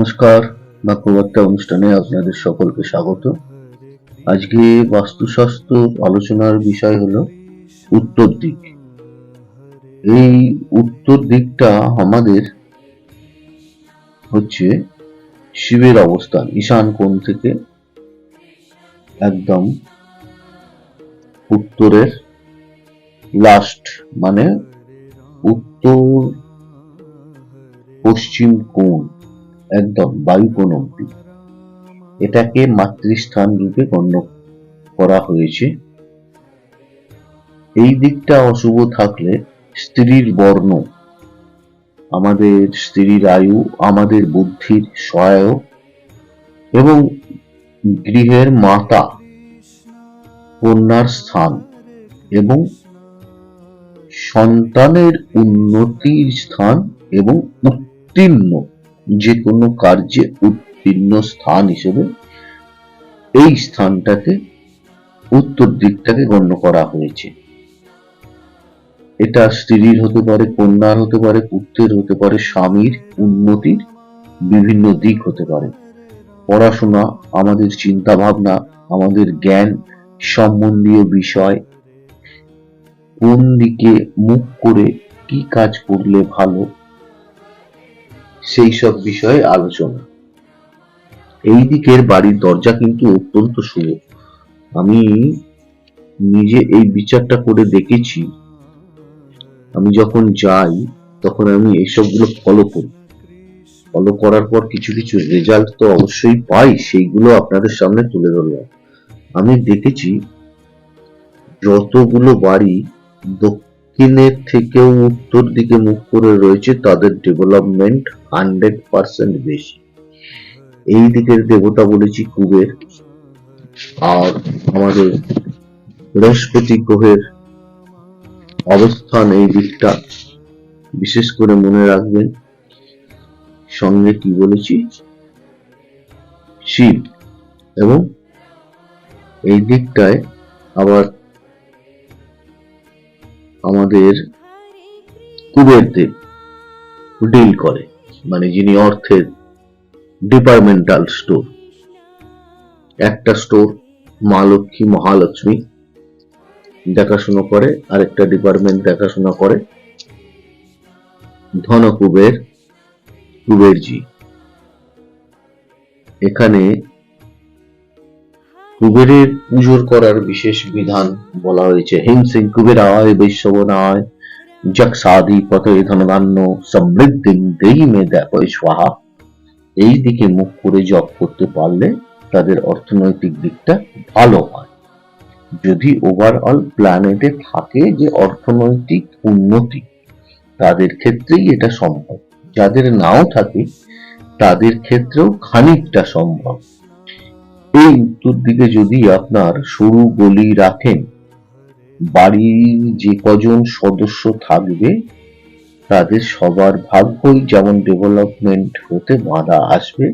নমস্কার বাক্যবার্তা অনুষ্ঠানে আপনাদের সকলকে স্বাগত। আজকে বাস্তুশাস্ত্র আলোচনার বিষয় হলো উত্তর দিক। এই উত্তর দিকটা আমাদের হচ্ছে শিবের অবস্থান, ঈশান কোণ থেকে একদম উত্তরের লাস্ট মানে উত্তর পশ্চিম কোণ। একদম বায়ুকোণ অব্দি এটাকে মাতৃস্থান রূপে গণ্য করা হয়েছে। এই দিকটা অশুভ থাকলে স্ত্রীর বর্ণ, আমাদের স্ত্রীর আয়ু, আমাদের বুদ্ধির সহায়ক এবং গৃহের মাতা, কন্যার স্থান এবং সন্তানের উন্নতির স্থান এবং উত্তীর্ণ। যে কোনো কার্যে উত্তীর্ণ স্থান হিসেবে এই স্থানটাকে উত্তর দিকটাকে গণ্য করা হয়েছে। এটা স্ত্রীর হতে পারে, কন্যার হতে পারে, পুত্রের হতে পারে, স্বামীর উন্নতির বিভিন্ন দিক হতে পারে। পড়াশোনা, আমাদের চিন্তা ভাবনা আমাদের জ্ঞান সম্বন্ধীয় বিষয়, কোন দিকে মুখ করে কি কাজ করলে ভালো সেই সব বিষয়ে আলোচনা। এই দিকের বাড়ির দরজা কিন্তু অত্যন্ত শুভ। আমি নিজে এই বিচারটা করে দেখেছি। আমি যখন যাই, তখন আমি এইসবগুলো ফলো করি। ফলো করার পর কিছু কিছু রেজাল্ট তো অবশ্যই পাই, সেইগুলো আপনাদের সামনে তুলে ধরলাম আমি দেখেছি, যতগুলো বাড়ি দক্ষিণের থেকেও উত্তর দিকে মুখ করে রয়েছে তাদের ডেভেলপমেন্ট হান্ড্রেড পার্সেন্ট বেশি। এই দিকের দেবতা বলেছি কুবের। আর আমাদের বৃহস্পতি গ্রহের অবস্থান এই দিকটা। বিশেষ করে মনে রাখবেন, সঙ্গে কি বলেছি? শিব। এবং এই দিকটায় আবার আমাদের কুবের ডিল করে মানে যিনি অর্থের ডিপার্টমেন্টাল স্টোর একটা স্টোর মা লক্ষ্মী, মহালক্ষ্মী দেখাশোনা করে, আরেকটা ডিপার্টমেন্ট দেখাশোনা করে। ধন কুবের কুবেরজি। এখানে কুবেরের পুজোর করার বিশেষ বিধান বলা হয়েছে। হিং সিং কুবেরায় বৈশ্বনায় যক্ষাদি পথে ধনধান্য সমৃদ্ধি দেই মে দেখো স্বাহা। এই দিকে মুখ করে জপ করতে পারলে তাদের অর্থনৈতিক দিকটা ভালো হয়। যদি ওভারঅল প্ল্যানেটে থাকে যে অর্থনৈতিক উন্নতি, তাদের ক্ষেত্রেই এটা সম্ভব। যাদের নাও থাকে, তাদের ক্ষেত্রেও খানিকটা সম্ভব। এই উত্তর দিকে যদি আপনার সরু গলি রাখেন, বাড়ির যে কজন সদস্য থাকবে, তাদের সবার ভাগ্যই যেমন ডেভেলপমেন্ট হতে বাধা আসবে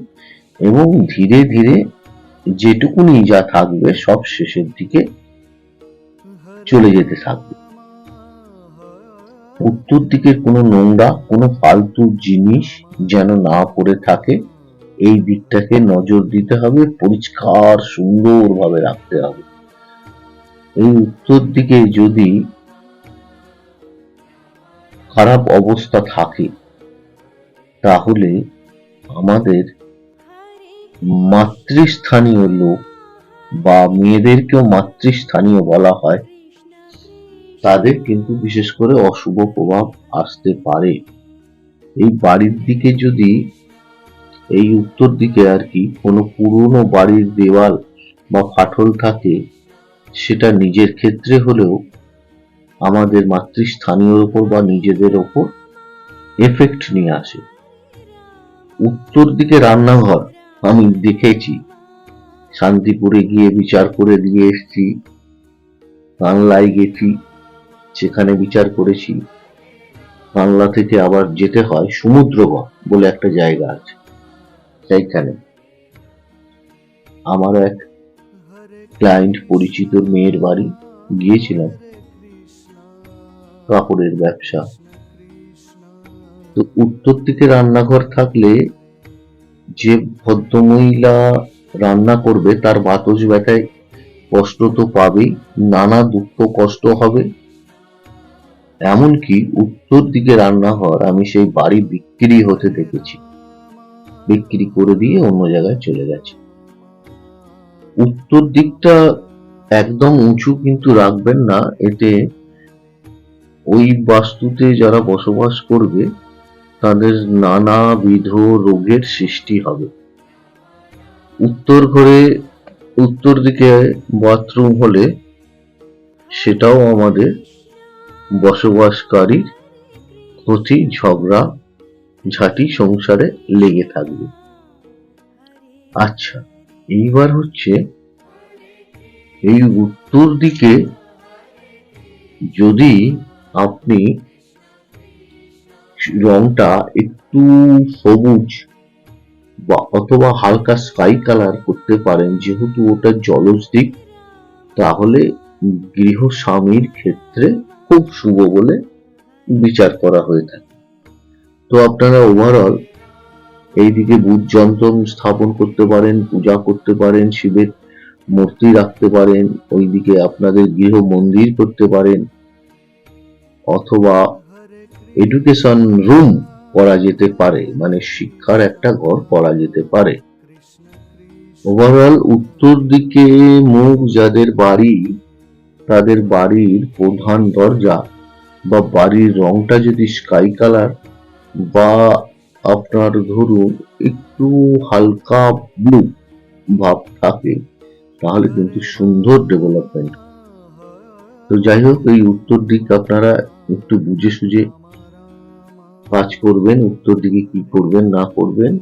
এবং ধীরে ধীরে যেটুকুনি যা থাকবে সব শেষের দিকে চলে যেতে থাকবে। উত্তর দিকের কোনো নোংরা, কোনো ফালতু জিনিস যেন না পড়ে থাকে। এই দিকটাকে নজর দিতে হবে, পরিষ্কার, সুন্দরভাবে রাখতে হবে। এই উত্তর দিকে যদি খারাপ অবস্থা থাকে, তাহলে আমাদের মাতৃস্থানীয় লোক বা মেয়েদেরকেও মাতৃস্থানীয় বলা হয়, তাদের কিন্তু বিশেষ করে অশুভ প্রভাব আসতে পারে। এই বাড়ির দিকে যদি এই উত্তর দিকে আর কি কোনো পুরনো বাড়ির দেওয়াল বা ফাটল থাকে, সেটা নিজের ক্ষেত্রে হলেও আমাদের মাতৃস্থানীয় ওপর বা নিজেদের ওপর এফেক্ট নিয়ে আসে। উত্তর দিকে রান্নাঘর আমি দেখেছি। শান্তিপুরে গিয়ে বিচার করে দিয়ে এসেছি। বাংলায় গেছি, সেখানে বিচার করেছি। বাংলা থেকে আবার যেতে হয় সমুদ্রগড় বলে একটা জায়গা আছে। সেইখানে। আমার এক ক্লায়েন্ট পরিচিত মেয়ের বাড়ি গিয়েছিলাম। কাপড়ের ব্যবসা। তো উত্তর দিকে রান্নাঘর থাকলে যে ভদ্রমহিলা রান্না করবে, তার বাতজ ব্যথায় কষ্ট তো পাবেই, নানা দুঃখ কষ্ট হবে। এমনকি উত্তর দিকে রান্নাঘর আমি সেই বাড়ি বিক্রি হতে দেখেছি। বিক্রি করে দিয়ে অন্য জায়গায় চলে গেছে। উত্তর দিকটা একদম উঁচু কিন্তু রাখবেন না, এতে ওই বাস্তুতে যারা বসবাস করবে, তাদের নানাবিধ রোগের সৃষ্টি হবে। উত্তর ঘরে, উত্তর দিকে বাথরুম হলে সেটাও আমাদের বসবাসকারীর ক্ষতি ঝগড়া ঝাঁটি সংসারে লেগে থাকবে। আচ্ছা এইবার হচ্ছে এই উত্তর দিকে যদি আপনি রংটা একটু সবুজ বা অথবা হালকা স্কাই কালার করতে পারেন, যেহেতু ওটা জলজ দিক, তাহলে গৃহস্বামীর ক্ষেত্রে খুব শুভ বলে বিচার করা হয়ে থাকে। তো আপনারা ওভারঅল এইদিকে বুধ যন্ত্র স্থাপন করতে পারেন, পূজা করতে পারেন, শিবের মূর্তি রাখতে পারেন, ওইদিকে আপনাদের গৃহ মন্দির করতে পারেন, অথবা এডুকেশন রুম করা যেতে পারে মানে শিক্ষার একটা ঘর করা যেতে পারে। ওভারঅল উত্তর দিকে মুখ যাদের বাড়ি, তাদের বাড়ির প্রধান দরজা বা বাড়ির রংটা যদি স্কাই কালার বা আপনার ধরুন একটু হালকা ব্লু ভাব থাকে, তাহলে কিন্তু সুন্দর ডেভেলপমেন্ট তো যাই হোক, এই উত্তর দিক আপনারা একটু বুঝে সুঝে কাজ করবেন, উত্তর দিকে কি করবেন, না করবেন।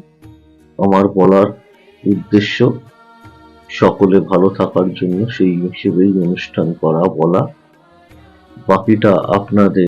আমার বলার উদ্দেশ্য, সকলে ভালো থাকার জন্য সেই হিসেবেই অনুষ্ঠান করা, বলা। বাকিটা আপনাদের